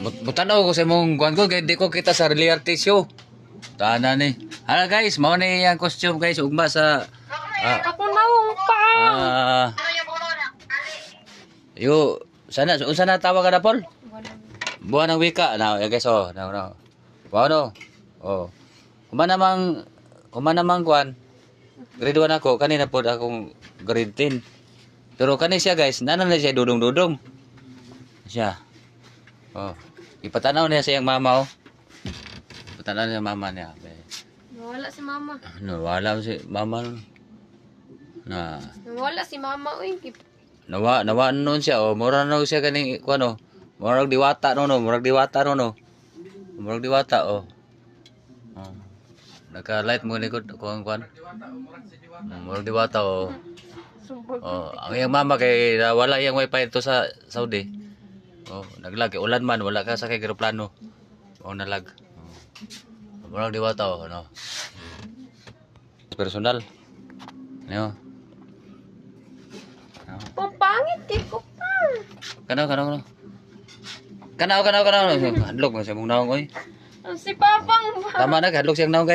But, butanaw ko sa mong kuan ko kay di ko kita sa reality show. Tana ni. Hala guys, mao ni ang costume guys ugma sa ah, Ako na ang pa. ah, yo sana unsa na tawag na Paul? Buwan ng wika na eh, guys oh, na na. Wow no. Oh. Kuma namang kuma namang kuan. Grade 1 ako kanina pod akong grade 10. Pero kani siya guys, nanan na siya dudong-dudong. Siya. Oh. Ipatanaw niya sa iyang mama oh. Ipatanaw niya mama niya. Nawala si mama. Ano, wala si mama. Na, Nawala si mama. Kip- nawa, nawa nun siya, oh. Mura na siya kaning, kung ano, murag diwata no, no, murag diwata no, no. Murag diwata, oh. oh. Naka-light mo likod, kuhan, kuhan. Mm, Murag diwata, oh. Oh, ang iyang mama kay wala iyang wifi ito sa Saudi. Oh, naglag ulan man wala ka sa kay eroplano. Oh, nalag. Oh. Murag diwata oh, no. Personal. Ano? Ano? Pangpangit kay ko pa. Kanaw, kanaw, kanaw. Kanaw, kanaw, kanaw. Hadlok mo siya mong naong, oy. Si Papang Tama na, hadlok siyang naong.